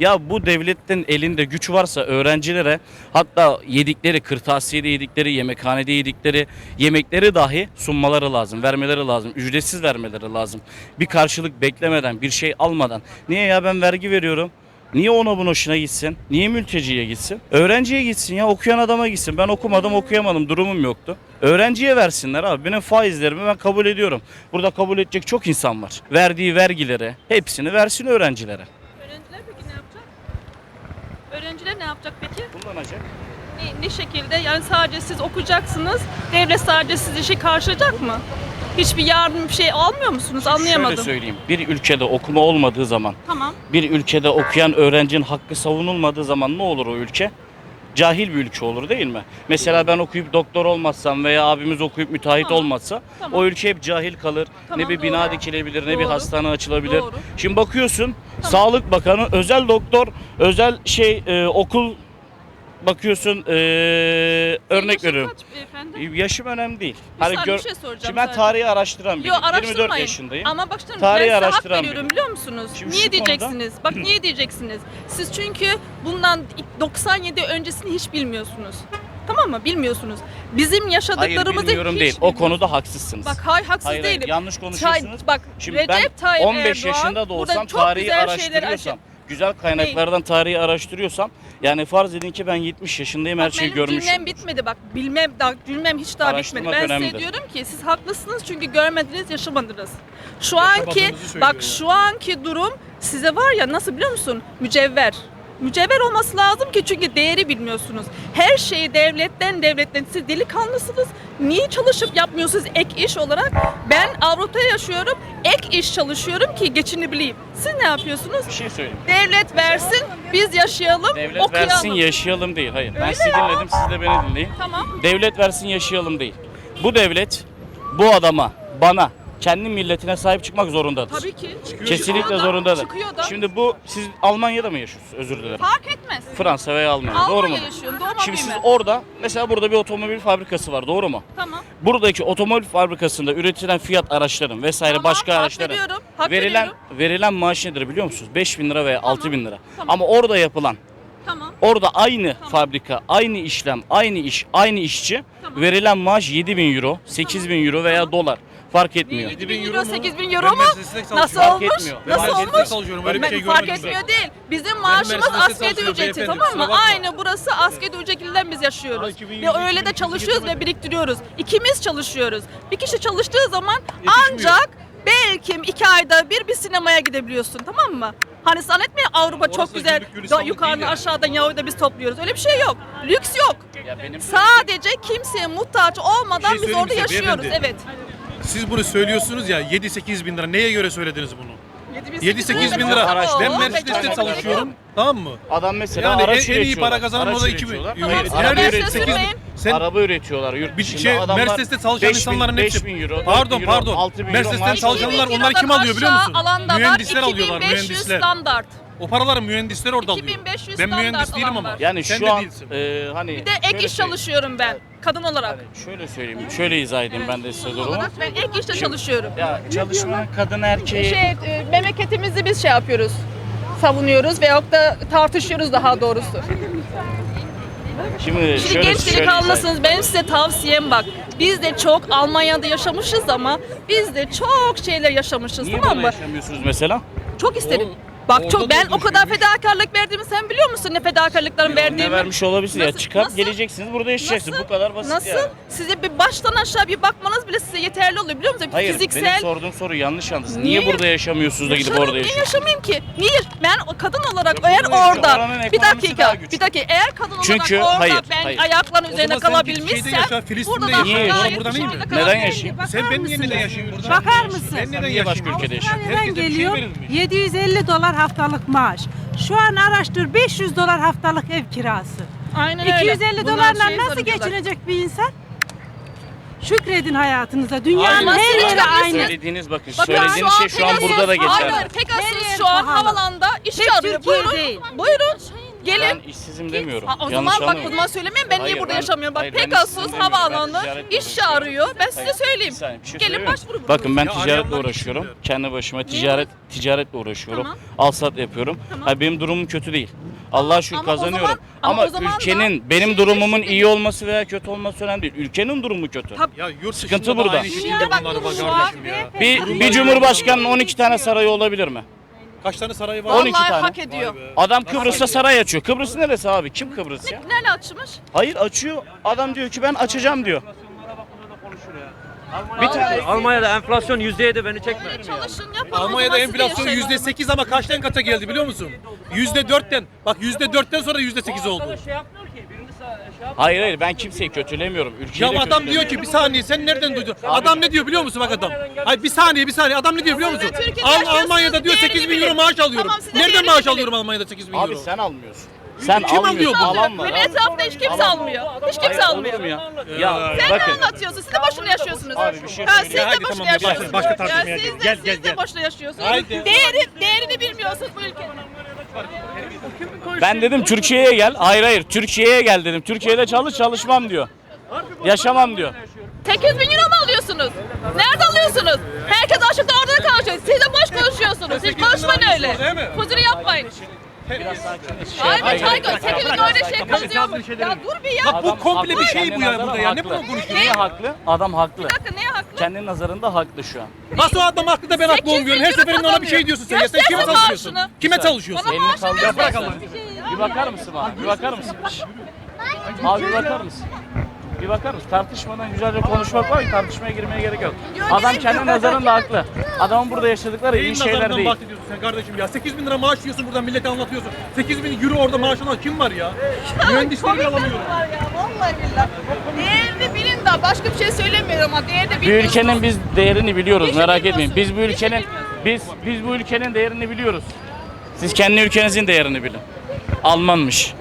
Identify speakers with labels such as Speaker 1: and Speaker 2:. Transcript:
Speaker 1: Ya bu devletin elinde güç varsa öğrencilere hatta yedikleri kırtasiyede yedikleri, yemekhanede yedikleri yemekleri dahi sunmaları lazım, vermeleri lazım, ücretsiz vermeleri lazım. Bir karşılık beklemeden, bir şey almadan. Niye ya ben vergi veriyorum? Niye ona bunun hoşuna gitsin? Niye mülteciye gitsin? Öğrenciye gitsin ya okuyan adama gitsin. Ben okumadım okuyamadım durumum yoktu. Öğrenciye versinler abi. Benim faizlerimi ben kabul ediyorum. Burada kabul edecek çok insan var. Verdiği vergileri hepsini versin öğrencilere.
Speaker 2: Öğrenciler peki ne yapacak? Öğrenciler ne yapacak peki?
Speaker 1: Kullanacak.
Speaker 2: Ne, ne şekilde? Yani sadece siz okuyacaksınız, devlet sadece siz işi karşılayacak mı? Hiçbir yardım bir şey almıyor musunuz?
Speaker 1: Şöyle
Speaker 2: Anlayamadım.
Speaker 1: söyleyeyim. Bir ülkede okuma olmadığı zaman,
Speaker 2: Tamam.
Speaker 1: bir ülkede okuyan öğrencinin hakkı savunulmadığı zaman ne olur o ülke? Cahil bir ülke olur değil mi? Mesela ben okuyup doktor olmazsam veya abimiz okuyup müteahhit
Speaker 2: Tamam.
Speaker 1: olmazsa
Speaker 2: Tamam.
Speaker 1: o ülke hep cahil kalır.
Speaker 2: Tamam,
Speaker 1: ne bir bina
Speaker 2: doğru.
Speaker 1: dikilebilir, ne bir
Speaker 2: Doğru.
Speaker 1: hastane açılabilir.
Speaker 2: Doğru.
Speaker 1: Şimdi bakıyorsun Sağlık Bakanı, özel doktor, özel şey e, okul bakıyorsun e, örnek veriyorum.
Speaker 2: kaç beyefendi?
Speaker 1: Yaşım önemli değil.
Speaker 2: Bir saniye, bir şey soracağım
Speaker 1: Şimdi ben
Speaker 2: sadece.
Speaker 1: tarihi araştıran biriyim.
Speaker 2: Yok
Speaker 1: 24
Speaker 2: araştırmayın.
Speaker 1: yaşındayım.
Speaker 2: Ama bak şimdi
Speaker 1: Tarihi
Speaker 2: ben size hak
Speaker 1: araştıran
Speaker 2: veriyorum
Speaker 1: biri.
Speaker 2: biliyor musunuz?
Speaker 1: Şimdi
Speaker 2: niye
Speaker 1: şu konuda-
Speaker 2: diyeceksiniz? Bak niye diyeceksiniz? Siz çünkü bundan 97 öncesini hiç bilmiyorsunuz. Tamam mı? Bilmiyorsunuz. Bizim
Speaker 1: Hayır
Speaker 2: yaşadıklarımızı
Speaker 1: bilmiyorum
Speaker 2: hiç
Speaker 1: değil. O
Speaker 2: bilmiyorsunuz.
Speaker 1: konuda haksızsınız.
Speaker 2: Bak hayır haksız
Speaker 1: Hayır, hayır,
Speaker 2: değilim.
Speaker 1: yanlış konuşuyorsunuz.
Speaker 2: Tay- bak
Speaker 1: Şimdi
Speaker 2: Recep
Speaker 1: ben
Speaker 2: Tayyip
Speaker 1: 15
Speaker 2: Erdoğan
Speaker 1: yaşında da
Speaker 2: burada
Speaker 1: olsam
Speaker 2: çok
Speaker 1: tarihi
Speaker 2: güzel
Speaker 1: araştırıyorsam, güzel kaynaklardan tarihi araştırıyorsam yani farz edin ki ben 70 yaşındayım her
Speaker 2: Bak
Speaker 1: şeyi
Speaker 2: benim
Speaker 1: görmüşüm.
Speaker 2: cümlem bitmedi bak. Bilmem daha cümlem hiç daha bitmedi.
Speaker 1: Araştırmak
Speaker 2: Ben
Speaker 1: önemlidir.
Speaker 2: size diyorum ki siz haklısınız çünkü görmediniz, yaşamadınız. Şu anki
Speaker 3: Yaşamadığınızı söylüyor
Speaker 2: bak
Speaker 3: ya.
Speaker 2: şu anki durum size var ya nasıl biliyor musun? Mücevher. Mücevher olması lazım ki çünkü değeri bilmiyorsunuz. Her şeyi devletten devletten siz delikanlısınız. Niye çalışıp yapmıyorsunuz ek iş olarak? Ben Avrupa'da yaşıyorum. Ek iş çalışıyorum ki geçinebileyim. Siz ne yapıyorsunuz?
Speaker 1: Bir şey söyleyeyim.
Speaker 2: Devlet versin, biz yaşayalım,
Speaker 1: Devlet
Speaker 2: okuyalım.
Speaker 1: versin yaşayalım değil. Hayır. Ben
Speaker 2: Öyle
Speaker 1: sizi
Speaker 2: mi?
Speaker 1: dinledim siz de beni dinleyin.
Speaker 2: Tamam.
Speaker 1: Devlet versin yaşayalım değil. Bu devlet bu adama, bana, kendi milletine sahip çıkmak zorundadır.
Speaker 2: Tabii ki.
Speaker 1: Kesinlikle
Speaker 2: Çıkıyor da,
Speaker 1: zorundadır.
Speaker 2: Çıkıyor da.
Speaker 1: Şimdi bu siz Almanya'da mı yaşıyorsunuz? Özür dilerim.
Speaker 2: Fark etmez.
Speaker 1: Fransa veya Almanya. doğru mu?
Speaker 2: Almanya yaşıyorum. Doğma
Speaker 1: Şimdi siz
Speaker 2: büyüme.
Speaker 1: orada mesela burada bir otomobil fabrikası var doğru mu?
Speaker 2: Tamam.
Speaker 1: Buradaki otomobil fabrikasında üretilen fiyat araçların vesaire
Speaker 2: Tamam,
Speaker 1: başka
Speaker 2: hak
Speaker 1: araçların
Speaker 2: veriyorum, hak
Speaker 1: verilen
Speaker 2: veriyorum.
Speaker 1: verilen maaş nedir biliyor musunuz? 5 bin lira veya
Speaker 2: Tamam,
Speaker 1: 6 bin lira.
Speaker 2: tamam.
Speaker 1: Ama orada yapılan
Speaker 2: Tamam.
Speaker 1: orada aynı
Speaker 2: Tamam.
Speaker 1: fabrika, aynı işlem, aynı iş, aynı işçi
Speaker 2: Tamam.
Speaker 1: verilen maaş 7 bin euro, 8 bin euro veya dolar fark etmiyor.
Speaker 2: 7
Speaker 3: bin euro
Speaker 2: euro,
Speaker 3: mu?
Speaker 2: 8 bin euro mu? Nasıl.
Speaker 1: Fark
Speaker 2: olmuş?
Speaker 1: etmiyor.
Speaker 3: Ben
Speaker 2: Nasıl
Speaker 3: Mercedes'te
Speaker 2: olmuş?
Speaker 3: çalışıyorum, öyle bir
Speaker 2: Ben-
Speaker 3: şey
Speaker 2: fark
Speaker 3: görmedim ben.
Speaker 2: etmiyor değil. Bizim maaşımız
Speaker 3: Mercedes'te
Speaker 2: asgari
Speaker 3: çalışıyorum
Speaker 2: ücreti
Speaker 3: beyefendi,
Speaker 2: tamam mı?
Speaker 3: kusura bakma.
Speaker 2: Aynı burası asgari ücretinden biz yaşıyoruz.
Speaker 3: Ha, 2020,
Speaker 2: Ve öyle de
Speaker 3: 2022
Speaker 2: çalışıyoruz ve biriktiriyoruz. İkimiz çalışıyoruz. Bir kişi çalıştığı zaman ancak belki iki ayda bir bir sinemaya gidebiliyorsun tamam mı? Hani zannetmeyin Avrupa
Speaker 3: Orası
Speaker 2: çok
Speaker 3: da
Speaker 2: güzel
Speaker 3: güllük gülistanlık değil yani.
Speaker 2: aşağıdan yağı da biz topluyoruz. Öyle bir şey yok. Lüks yok.
Speaker 1: Ya benim
Speaker 2: Sadece kimseye muhtaç olmadan
Speaker 3: Bir şey
Speaker 2: biz orada
Speaker 3: söyleyeyim size
Speaker 2: yaşıyoruz.
Speaker 3: beyefendi.
Speaker 2: Evet.
Speaker 3: Siz bunu söylüyorsunuz ya 7-8 bin lira. Neye göre söylediniz bunu? 7-8 bin lira.
Speaker 1: araştırma.
Speaker 3: Ben Mercedes'te çalışıyorum. Tamam mı?
Speaker 1: adam mesela
Speaker 3: Yani
Speaker 1: araç
Speaker 3: en, en iyi
Speaker 1: üretiyorlar.
Speaker 3: para kazanan
Speaker 1: araç
Speaker 3: o da 2 bin.
Speaker 1: Hayır, araba
Speaker 2: Mercedes
Speaker 1: üretiyorlar.
Speaker 3: Sen
Speaker 1: araba üretiyorlar yurt
Speaker 3: bir
Speaker 1: dışında.
Speaker 3: şey
Speaker 1: Adamlar
Speaker 3: Mercedes'te çalışan
Speaker 1: 5 bin,
Speaker 3: insanların
Speaker 1: 5
Speaker 3: hepsi.
Speaker 1: bin euro,
Speaker 3: Pardon
Speaker 1: 4 bin euro,
Speaker 3: pardon.
Speaker 1: 6 bin euro
Speaker 3: Mercedes'ten
Speaker 1: maaş
Speaker 3: çalışanlar
Speaker 1: alıyorlar.
Speaker 3: onlar kim alıyor biliyor musun?
Speaker 2: Alanda
Speaker 3: Mühendisler
Speaker 2: var,
Speaker 3: alıyorlar
Speaker 2: 2500
Speaker 3: mühendisler.
Speaker 2: standart.
Speaker 3: O paraları mühendisler orada alıyor.
Speaker 2: 2500
Speaker 3: Ben
Speaker 2: standart
Speaker 3: mühendis değilim ama.
Speaker 1: Yani
Speaker 3: Sen
Speaker 1: şu
Speaker 3: de
Speaker 1: an
Speaker 3: değilsin.
Speaker 1: e, hani
Speaker 2: Bir de ek iş
Speaker 1: söyleyeyim.
Speaker 2: çalışıyorum ben. Kadın olarak.
Speaker 1: Hani şöyle söyleyeyim, şöyle izah edeyim ben de size durumu.
Speaker 2: olarak ben ek işte çalışıyorum.
Speaker 1: Ya çalışmanın kadın erkeği
Speaker 2: Şey, e, memleketimizi biz şey yapıyoruz. Savunuyoruz veyahut da tartışıyoruz daha doğrusu.
Speaker 1: şimdi
Speaker 2: Şimdi
Speaker 1: şöyle
Speaker 2: genç
Speaker 1: şöyle izah
Speaker 2: delikanlısınız. Benim size tavsiyem bak. Biz de çok Almanya'da yaşamışız ama biz de çok şeyler yaşamışız
Speaker 1: Niye
Speaker 2: tamam
Speaker 1: burada
Speaker 2: mı?
Speaker 1: yaşamıyorsunuz mesela?
Speaker 2: Çok isterim. Bak
Speaker 3: orada
Speaker 2: çok ben o kadar fedakarlık verdiğimi musun ne fedakarlıklarım
Speaker 1: Ne
Speaker 2: verdiğimi?
Speaker 1: vermiş olabilir ya
Speaker 2: Nasıl-
Speaker 1: çıkar
Speaker 2: nasıl-
Speaker 1: geleceksiniz burada yaşayacaksınız
Speaker 2: Nasıl?
Speaker 1: bu kadar basit
Speaker 2: Nasıl?
Speaker 1: yani.
Speaker 2: Size bir baştan aşağı bir bakmanız bile size yeterli oluyor biliyor musunuz?
Speaker 1: Hayır
Speaker 2: Fiziksel
Speaker 1: benim sorduğum soru yanlış yalnız. Niye,
Speaker 2: Niye?
Speaker 1: burada yaşamıyorsunuz da gidip
Speaker 2: Yaşarım,
Speaker 1: orada
Speaker 2: niye
Speaker 1: yaşıyorsunuz?
Speaker 2: yaşamayayım ki? Niye? Ben o kadın olarak
Speaker 1: Ya
Speaker 2: eğer
Speaker 1: burada
Speaker 2: orada
Speaker 1: oranın
Speaker 2: bir
Speaker 1: ekonomisi daha
Speaker 2: dakika
Speaker 1: güçlü.
Speaker 2: bir dakika eğer kadın
Speaker 1: Çünkü-
Speaker 2: olarak orada
Speaker 1: hayır,
Speaker 2: ben
Speaker 1: hayır.
Speaker 2: ayaklarının
Speaker 3: O
Speaker 2: üzerine
Speaker 3: sen git
Speaker 2: kalabilmişsem
Speaker 3: şeyde yaşa, Filistin'de
Speaker 2: burada da
Speaker 3: yaşa.
Speaker 1: Niye?
Speaker 3: Buradan
Speaker 2: bir
Speaker 3: iyi mi?
Speaker 2: şekilde
Speaker 1: Neden yaşayayım?
Speaker 3: Sen ben niye neden yaşayayım burada?
Speaker 4: Bakar mısın?
Speaker 3: Ben neden
Speaker 1: Niye başka
Speaker 3: yaşayayım?
Speaker 1: ülkede yaşıyorsun?
Speaker 4: Avustralya'dan
Speaker 3: Herkese bir şey
Speaker 4: geliyor
Speaker 3: verilmiş.
Speaker 4: 750 dolar haftalık maaş. Şu an araştır 500 dolar haftalık ev kirası.
Speaker 2: Aynen öyle.
Speaker 4: 250
Speaker 2: Bunlar
Speaker 4: dolarla
Speaker 2: şey
Speaker 4: nasıl geçinecek bir insan? Şükredin hayatınıza. Dünyanın
Speaker 2: Ama
Speaker 4: her yeri aynı.
Speaker 1: Söylediğiniz bakın
Speaker 2: Bakın
Speaker 1: söylediğiniz şey şu an
Speaker 2: Pegasus-
Speaker 1: burada da geçerli.
Speaker 2: Hayır, Pegasus
Speaker 4: Her yer
Speaker 2: şu an
Speaker 4: pahalı.
Speaker 2: havalanda işçi
Speaker 4: Tek
Speaker 2: arıyor.
Speaker 4: Türkiye
Speaker 2: Buyurun.
Speaker 4: değil.
Speaker 2: Buyurun. Gelin.
Speaker 1: Ben işsizim
Speaker 2: Git.
Speaker 1: demiyorum.
Speaker 2: Ha, o
Speaker 1: Yanlış
Speaker 2: zaman bak o
Speaker 1: anlamayın.
Speaker 2: zaman söylemeyeyim ben
Speaker 1: Hayır,
Speaker 2: niye burada
Speaker 1: ben-
Speaker 2: yaşamıyorum. Bak
Speaker 1: hayır, ben
Speaker 2: Pegasus
Speaker 1: işsizim demiyorum. Ben
Speaker 2: havaalanı iş arıyor. Ben size
Speaker 1: Hayır,
Speaker 2: söyleyeyim.
Speaker 1: bir saniye, bir şey
Speaker 2: Gelin
Speaker 1: söyleyeyim mi?
Speaker 2: başvuru.
Speaker 1: Bakın ben
Speaker 3: Ya
Speaker 1: ticaretle
Speaker 3: arayanlar
Speaker 1: uğraşıyorum.
Speaker 3: diyor.
Speaker 1: Kendi başıma ticaret ticaretle uğraşıyorum.
Speaker 2: Tamam.
Speaker 1: Al sat yapıyorum.
Speaker 2: Tamam.
Speaker 1: Hayır, benim durumum kötü değil. Allah'a şükür
Speaker 2: Ama o
Speaker 1: kazanıyorum.
Speaker 2: zaman- ama
Speaker 1: ama
Speaker 2: o zaman da
Speaker 1: ülkenin benim
Speaker 2: şey
Speaker 1: durumumun iyi olması veya kötü olması önemli değil. Ülkenin durumu kötü.
Speaker 2: Tabii.
Speaker 3: Ya yurt
Speaker 1: Sıkıntı
Speaker 3: dışında da
Speaker 1: burada.
Speaker 3: aynı şekilde
Speaker 2: Dünya bak,
Speaker 3: var kardeşim ya.
Speaker 1: Bir, bir cumhurbaşkanının 12 tane sarayı olabilir mi?
Speaker 3: Kaç tane sarayı var?
Speaker 1: 12
Speaker 2: Vallahi
Speaker 1: tane.
Speaker 2: hak ediyor.
Speaker 3: Vay be.
Speaker 1: Adam Kıbrıs'ta saray açıyor. Kıbrıs neresi abi? Kim Kıbrıs ya?
Speaker 2: Nerede açmış?
Speaker 1: Hayır açıyor. Adam diyor ki ben açacağım diyor. Bir tane
Speaker 5: Almanya'da enflasyon %7 beni çekme.
Speaker 2: Çalışın o
Speaker 3: Almanya'da enflasyon yüzde sekiz ama kaçtan kata geldi biliyor musun? Yüzde dörtten. Bak yüzde dörtten sonra yüzde sekiz oldu.
Speaker 5: şey yapmıyor ki. Birini şey yapmıyor.
Speaker 1: Hayır hayır ben kimseyi kötülemiyorum. Ülkeyi
Speaker 3: Ya
Speaker 1: de
Speaker 3: adam diyor
Speaker 1: kötülemiyorum.
Speaker 3: ki bir saniye sen nereden duydun? Adam ne diyor biliyor musun bak adam? Hayır bir saniye bir saniye adam ne diyor biliyor musun?
Speaker 2: Türkiye'de
Speaker 3: Al,
Speaker 2: yaşıyorsunuz,
Speaker 3: Almanya'da diyor
Speaker 2: değerini
Speaker 3: 8 bin euro
Speaker 2: bilin.
Speaker 3: maaş alıyorum.
Speaker 2: Tamam, siz de
Speaker 3: Nereden
Speaker 2: değerini
Speaker 3: maaş
Speaker 2: bilin.
Speaker 3: alıyorum Almanya'da 8 bin
Speaker 1: Abi
Speaker 3: euro?
Speaker 1: sen almıyorsun. Sen
Speaker 3: Kim
Speaker 1: almıyorsun.
Speaker 3: alıyor bunu?
Speaker 1: Alan var.
Speaker 2: Benim etrafta hiç kimse almıyor. Hiç kimse
Speaker 1: Hayır,
Speaker 2: almıyor.
Speaker 1: olur mu ya? Ya
Speaker 2: Sen
Speaker 1: bakın.
Speaker 2: ne anlatıyorsun? Siz de boşuna yaşıyorsunuz.
Speaker 1: Abi bir şey
Speaker 2: ha, siz de
Speaker 3: Haydi
Speaker 2: boşuna
Speaker 3: tamam, başka-
Speaker 2: yaşıyorsunuz.
Speaker 3: başka tartışmaya
Speaker 2: ya, siz de,
Speaker 3: Gel,
Speaker 2: siz de
Speaker 3: gel.
Speaker 2: boşuna yaşıyorsunuz. Değeri, değerini bilmiyorsunuz bu ülkenin.
Speaker 1: Ben dedim Türkiye'ye gel. Hayır hayır Türkiye'ye gel dedim. Türkiye'de çalış çalışmam diyor. Yaşamam diyor.
Speaker 2: 800 bin euro mu alıyorsunuz? Nerede alıyorsunuz? Herkes açıkta orada konuşuyor. Siz de boş konuşuyorsunuz. Hiç
Speaker 3: 800 bin
Speaker 2: konuşmayın öyle. Fuzuri yapmayın. Hayır çay koy. 800 bin öyle şey kazıyormuş. Ya dur bir ya.
Speaker 3: Bak bu komple bir şey bu ya burada ya. Ne bundan konuşuyorsun?
Speaker 1: Niye haklı? Adam haklı.
Speaker 2: Bir dakika neye haklı?
Speaker 1: Kendi nazarında haklı şu an.
Speaker 3: Nasıl o adam haklı da ben haklı
Speaker 2: 800
Speaker 3: olmuyorum. Her seferinde ona bir şey diyorsun sen. Ya sen kime çalışıyorsun?
Speaker 2: maaşını.
Speaker 3: Kime çalışıyorsun?
Speaker 2: Bana
Speaker 1: Elini
Speaker 2: maaşı
Speaker 1: kaldır.
Speaker 3: Allah'ını.
Speaker 1: Bir bakar mısın abi? Bir bakar mısın? Şş. Abi bir bakar mısın? Bir bakar mısın? Tartışmadan güzelce konuşmak var ki tartışmaya girmeye gerek yok. Adam kendi nazarında haklı. Adamın burada yaşadıkları iyi
Speaker 3: Neyin
Speaker 1: şeyler
Speaker 3: nazarından
Speaker 1: değil.
Speaker 3: bahsediyorsun sen kardeşim ya? 8 bin lira maaş yiyorsun buradan millete anlatıyorsun. 8 bin euro orada maaş alan kim var ya? Mühendisleri bile alamıyorum.
Speaker 2: Var ya vallahi billahi. Bilin de başka bir şey söylemiyorum ama değerini
Speaker 1: Bir
Speaker 2: bilmiyorsunuz.
Speaker 1: ülkenin biz değerini biliyoruz
Speaker 2: Hiç
Speaker 1: merak etmeyin. Biz bu
Speaker 2: bilmiyorsunuz, hiç
Speaker 1: ülkenin biz biz bu ülkenin değerini biliyoruz. Siz kendi ülkenizin değerini bilin. Almanmış.